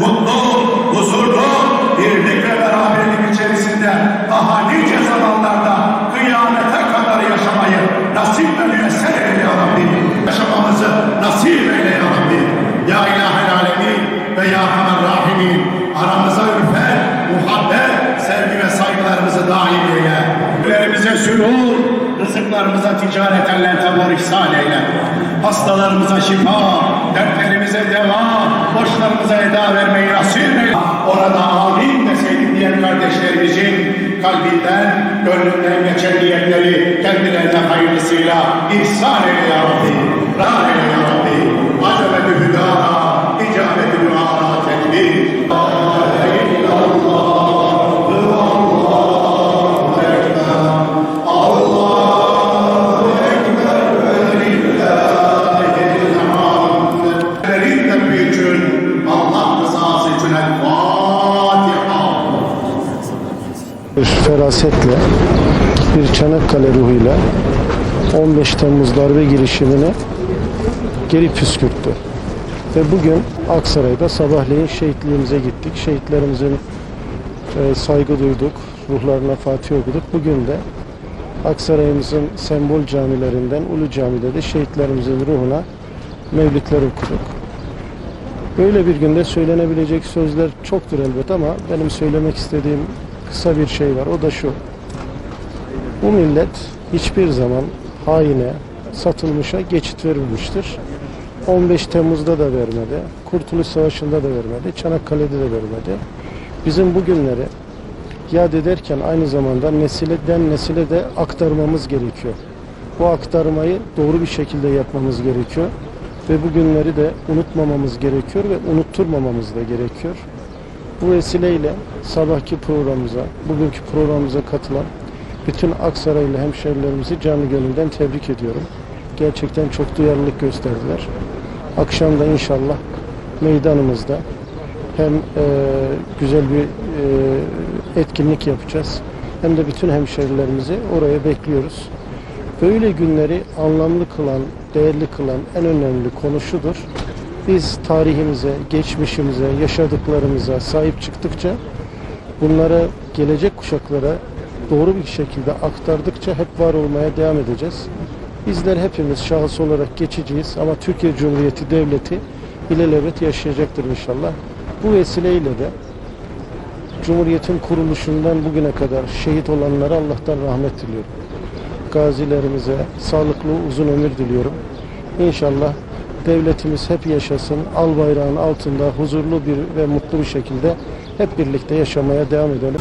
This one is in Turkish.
mutlu, huzurlu, birlik ve beraberlik içerisinde daha nice zamanlarda kıyamete kadar yaşamayı nasip ve müyesser eyle ya Rabbi. Yaşamamızı nasip eyle ya Rabbi. Ya İlahi Alemin ve Ya Rabbi. Yolcularımıza ticareten lentebor ihsan eyle. Hastalarımıza şifa, dertlerimize deva, borçlarımıza eda vermeyi nasip eyle. Orada amin deseydik diyen kardeşlerimizin kalbinden, gönlünden geçen niyetleri kendilerine hayırlısıyla ihsan eyle ya Rabbi. Bir ferasetle, bir Çanakkale ruhuyla 15 Temmuz darbe girişimini geri püskürttü. Ve bugün Aksaray'da sabahleyin şehitliğimize gittik. Şehitlerimizin e, saygı duyduk, ruhlarına Fatih okuduk. Bugün de Aksaray'ımızın sembol camilerinden Ulu Cami'de de şehitlerimizin ruhuna mevlütler okuduk. Böyle bir günde söylenebilecek sözler çoktur elbet ama benim söylemek istediğim kısa bir şey var. O da şu. Bu millet hiçbir zaman haine, satılmışa geçit verilmiştir. 15 Temmuz'da da vermedi, Kurtuluş Savaşı'nda da vermedi, Çanakkale'de de vermedi. Bizim bugünleri yad ederken aynı zamanda nesilden nesile de aktarmamız gerekiyor. Bu aktarmayı doğru bir şekilde yapmamız gerekiyor ve bugünleri de unutmamamız gerekiyor ve unutturmamamız da gerekiyor. Bu vesileyle sabahki programımıza, bugünkü programımıza katılan bütün Aksaraylı hemşerilerimizi canı gönülden tebrik ediyorum. Gerçekten çok duyarlılık gösterdiler. Akşam da inşallah meydanımızda hem e, güzel bir e, etkinlik yapacağız hem de bütün hemşerilerimizi oraya bekliyoruz. Böyle günleri anlamlı kılan, değerli kılan en önemli konu şudur. Biz tarihimize, geçmişimize, yaşadıklarımıza sahip çıktıkça bunlara gelecek kuşaklara doğru bir şekilde aktardıkça hep var olmaya devam edeceğiz. Bizler hepimiz şahıs olarak geçeceğiz ama Türkiye Cumhuriyeti Devleti ilelebet yaşayacaktır inşallah. Bu vesileyle de Cumhuriyetin kuruluşundan bugüne kadar şehit olanlara Allah'tan rahmet diliyorum. Gazilerimize sağlıklı uzun ömür diliyorum. İnşallah devletimiz hep yaşasın. Al bayrağın altında huzurlu bir ve mutlu bir şekilde hep birlikte yaşamaya devam edelim.